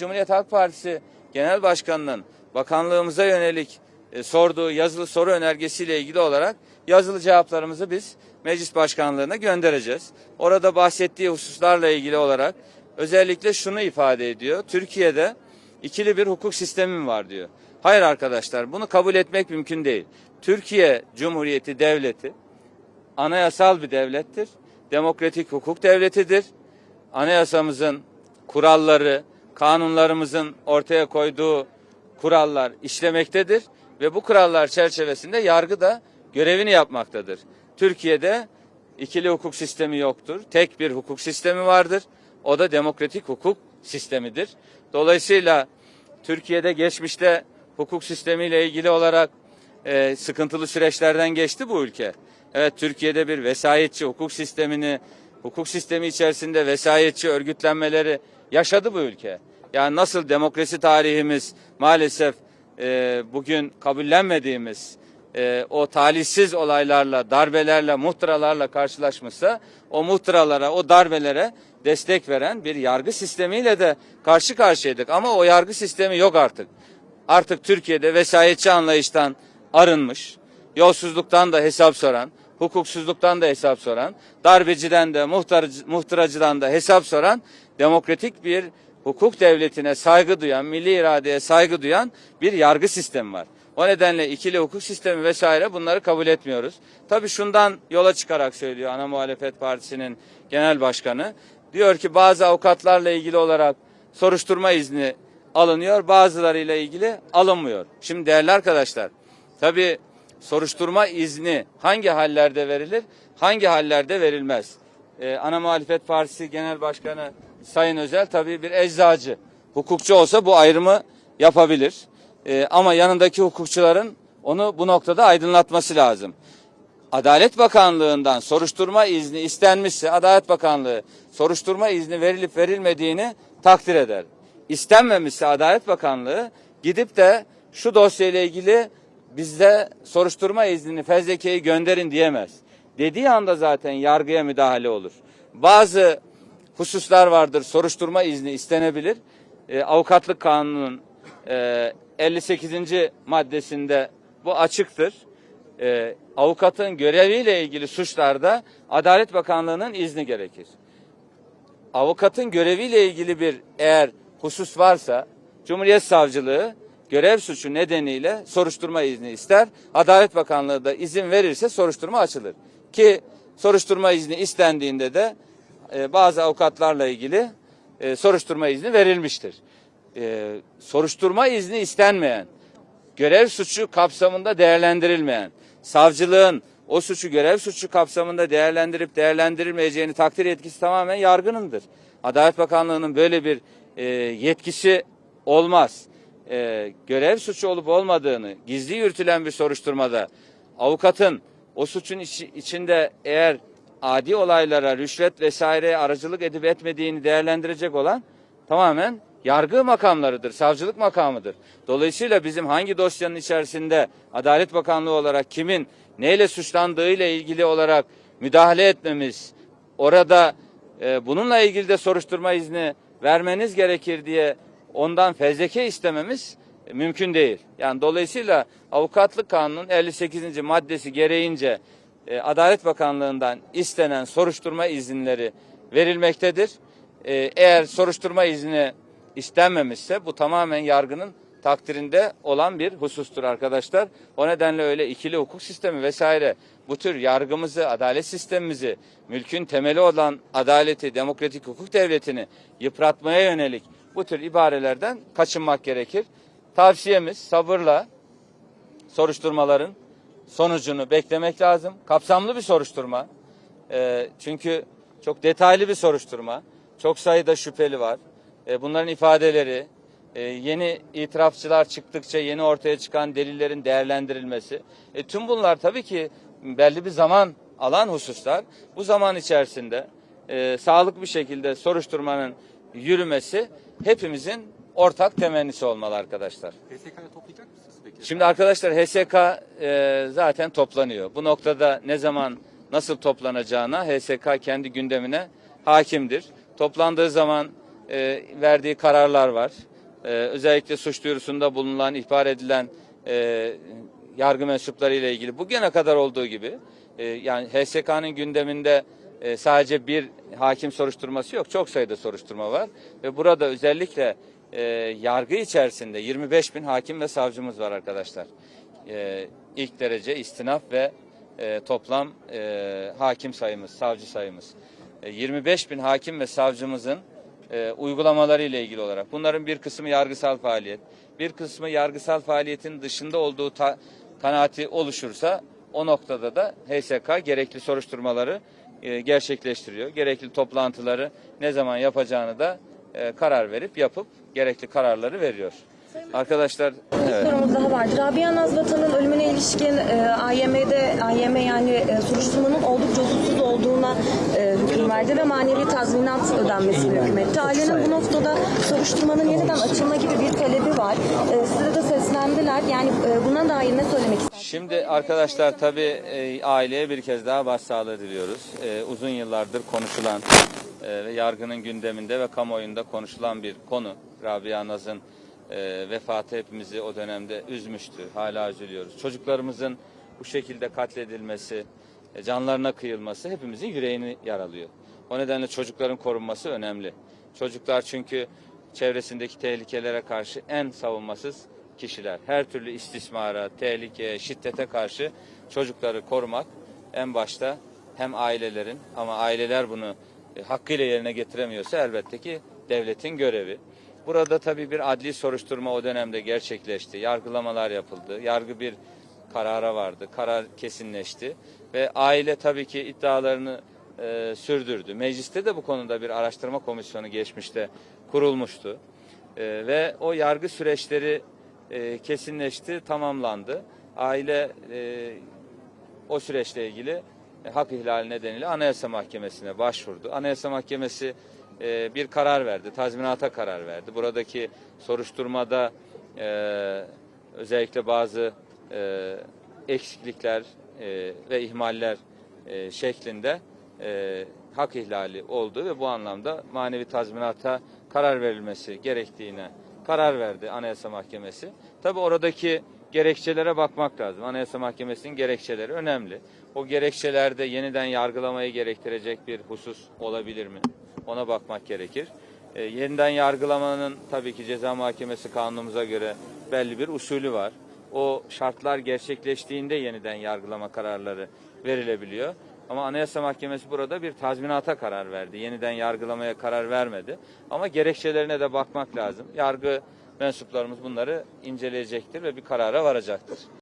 Cumhuriyet Halk Partisi Genel Başkanı'nın bakanlığımıza yönelik e, sorduğu yazılı soru önergesiyle ilgili olarak yazılı cevaplarımızı biz meclis başkanlığına göndereceğiz. Orada bahsettiği hususlarla ilgili olarak özellikle şunu ifade ediyor. Türkiye'de ikili bir hukuk sistemi var diyor. Hayır arkadaşlar bunu kabul etmek mümkün değil. Türkiye Cumhuriyeti Devleti anayasal bir devlettir. Demokratik hukuk devletidir. Anayasamızın kuralları, kanunlarımızın ortaya koyduğu kurallar işlemektedir ve bu kurallar çerçevesinde yargı da görevini yapmaktadır. Türkiye'de ikili hukuk sistemi yoktur. Tek bir hukuk sistemi vardır. O da demokratik hukuk sistemidir. Dolayısıyla Türkiye'de geçmişte hukuk sistemiyle ilgili olarak e, sıkıntılı süreçlerden geçti bu ülke. Evet Türkiye'de bir vesayetçi hukuk sistemini, hukuk sistemi içerisinde vesayetçi örgütlenmeleri yaşadı bu ülke. Yani nasıl demokrasi tarihimiz maalesef e, bugün kabullenmediğimiz e, o talihsiz olaylarla, darbelerle, muhtıralarla karşılaşmışsa o muhtıralara, o darbelere destek veren bir yargı sistemiyle de karşı karşıyaydık. Ama o yargı sistemi yok artık. Artık Türkiye'de vesayetçi anlayıştan arınmış, yolsuzluktan da hesap soran, hukuksuzluktan da hesap soran, darbeciden de muhtaracı, muhtıracıdan da hesap soran demokratik bir hukuk devletine saygı duyan, milli iradeye saygı duyan bir yargı sistemi var. O nedenle ikili hukuk sistemi vesaire bunları kabul etmiyoruz. Tabii şundan yola çıkarak söylüyor ana muhalefet partisinin genel başkanı. Diyor ki bazı avukatlarla ilgili olarak soruşturma izni alınıyor, bazılarıyla ilgili alınmıyor. Şimdi değerli arkadaşlar, tabii soruşturma izni hangi hallerde verilir, hangi hallerde verilmez? Ee, ana muhalefet partisi genel başkanı Sayın Özel tabii bir eczacı. Hukukçu olsa bu ayrımı yapabilir. Ee, ama yanındaki hukukçuların onu bu noktada aydınlatması lazım. Adalet Bakanlığı'ndan soruşturma izni istenmişse Adalet Bakanlığı soruşturma izni verilip verilmediğini takdir eder. İstenmemişse Adalet Bakanlığı gidip de şu dosyayla ilgili bizde soruşturma iznini fezlekeyi gönderin diyemez. Dediği anda zaten yargıya müdahale olur. Bazı hususlar vardır soruşturma izni istenebilir. Ee, avukatlık kanunun e, 58. maddesinde bu açıktır. Ee, avukatın göreviyle ilgili suçlarda Adalet Bakanlığı'nın izni gerekir. Avukatın göreviyle ilgili bir eğer husus varsa Cumhuriyet Savcılığı görev suçu nedeniyle soruşturma izni ister. Adalet Bakanlığı da izin verirse soruşturma açılır. Ki soruşturma izni istendiğinde de e, bazı avukatlarla ilgili e, soruşturma izni verilmiştir. E, soruşturma izni istenmeyen, görev suçu kapsamında değerlendirilmeyen, savcılığın o suçu görev suçu kapsamında değerlendirip değerlendirilmeyeceğini takdir yetkisi tamamen yargınındır. Adalet Bakanlığı'nın böyle bir e, yetkisi olmaz. E, görev suçu olup olmadığını gizli yürütülen bir soruşturmada avukatın o suçun içi- içinde eğer adi olaylara, rüşvet vesaireye aracılık edip etmediğini değerlendirecek olan tamamen yargı makamlarıdır, savcılık makamıdır. Dolayısıyla bizim hangi dosyanın içerisinde Adalet Bakanlığı olarak kimin neyle suçlandığıyla ilgili olarak müdahale etmemiz, orada e, bununla ilgili de soruşturma izni vermeniz gerekir diye ondan fezleke istememiz mümkün değil. Yani dolayısıyla avukatlık kanunun 58. maddesi gereğince e, Adalet Bakanlığı'ndan istenen soruşturma izinleri verilmektedir. E, eğer soruşturma izni istenmemişse bu tamamen yargının takdirinde olan bir husustur arkadaşlar. O nedenle öyle ikili hukuk sistemi vesaire bu tür yargımızı, adalet sistemimizi, mülkün temeli olan adaleti, demokratik hukuk devletini yıpratmaya yönelik bu tür ibarelerden kaçınmak gerekir. Tavsiyemiz sabırla soruşturmaların sonucunu beklemek lazım. Kapsamlı bir soruşturma. Ee, çünkü çok detaylı bir soruşturma. Çok sayıda şüpheli var. Ee, bunların ifadeleri, e, yeni itirafçılar çıktıkça yeni ortaya çıkan delillerin değerlendirilmesi. E, tüm bunlar tabii ki belli bir zaman alan hususlar. Bu zaman içerisinde e, sağlıklı bir şekilde soruşturmanın yürümesi hepimizin ortak temennisi olmalı arkadaşlar. HSK'ya toplayacak mısınız peki? Şimdi arkadaşlar HSK e, zaten toplanıyor. Bu noktada ne zaman nasıl toplanacağına HSK kendi gündemine hakimdir. Toplandığı zaman e, verdiği kararlar var. e, özellikle suç duyurusunda bulunan, ihbar edilen e, yargı mensupları ile ilgili bugüne kadar olduğu gibi e, yani HSK'nın gündeminde e, sadece bir hakim soruşturması yok. Çok sayıda soruşturma var ve burada özellikle e, yargı içerisinde 25 bin hakim ve savcımız var arkadaşlar. E, ilk derece istinaf ve e, toplam e, hakim sayımız, savcı sayımız. E, 25 bin hakim ve savcımızın e, uygulamaları ile ilgili olarak. Bunların bir kısmı yargısal faaliyet, bir kısmı yargısal faaliyetin dışında olduğu ta- kanaati oluşursa o noktada da HSK gerekli soruşturmaları e, gerçekleştiriyor. Gerekli toplantıları ne zaman yapacağını da e, karar verip yapıp gerekli kararları veriyor. Arkadaşlar evet. sorumuz daha vardır. Rabia Nazbatan'ın ölümüne ilişkin e, AYM'de AYM yani e, soruşturmanın oldukça hukuksuz olduğuna e, hüküm verdi ve manevi tazminat ödenmesini hükmetti. Ailenin bu noktada soruşturmanın yeniden açılma gibi bir talebi var. E, size de seslendiler. Yani e, buna dair ne söylemek istersiniz? Şimdi arkadaşlar tabii e, aileye bir kez daha başsağlığı diliyoruz. E, uzun yıllardır konuşulan ve yargının gündeminde ve kamuoyunda konuşulan bir konu. Rabia Naz'ın e, vefatı hepimizi o dönemde üzmüştü. Hala üzülüyoruz. Çocuklarımızın bu şekilde katledilmesi, e, canlarına kıyılması hepimizin yüreğini yaralıyor. O nedenle çocukların korunması önemli. Çocuklar çünkü çevresindeki tehlikelere karşı en savunmasız kişiler. Her türlü istismara, tehlikeye, şiddete karşı çocukları korumak en başta hem ailelerin ama aileler bunu e, hakkıyla yerine getiremiyorsa elbette ki devletin görevi. Burada tabii bir adli soruşturma o dönemde gerçekleşti. Yargılamalar yapıldı. Yargı bir karara vardı. Karar kesinleşti ve aile tabii ki iddialarını e, sürdürdü. Mecliste de bu konuda bir araştırma komisyonu geçmişte kurulmuştu. E, ve o yargı süreçleri e, kesinleşti, tamamlandı. Aile e, o süreçle ilgili e, hak ihlali nedeniyle Anayasa Mahkemesi'ne başvurdu. Anayasa Mahkemesi e, bir karar verdi, tazminata karar verdi. Buradaki soruşturmada e, özellikle bazı e, eksiklikler ve ihmaller şeklinde hak ihlali oldu ve bu anlamda manevi tazminata karar verilmesi gerektiğine karar verdi Anayasa Mahkemesi. Tabi oradaki gerekçelere bakmak lazım. Anayasa Mahkemesi'nin gerekçeleri önemli. O gerekçelerde yeniden yargılamayı gerektirecek bir husus olabilir mi? Ona bakmak gerekir. E, yeniden yargılamanın tabii ki ceza mahkemesi kanunumuza göre belli bir usulü var. O şartlar gerçekleştiğinde yeniden yargılama kararları verilebiliyor. Ama Anayasa Mahkemesi burada bir tazminata karar verdi. Yeniden yargılamaya karar vermedi. Ama gerekçelerine de bakmak lazım. Yargı mensuplarımız bunları inceleyecektir ve bir karara varacaktır.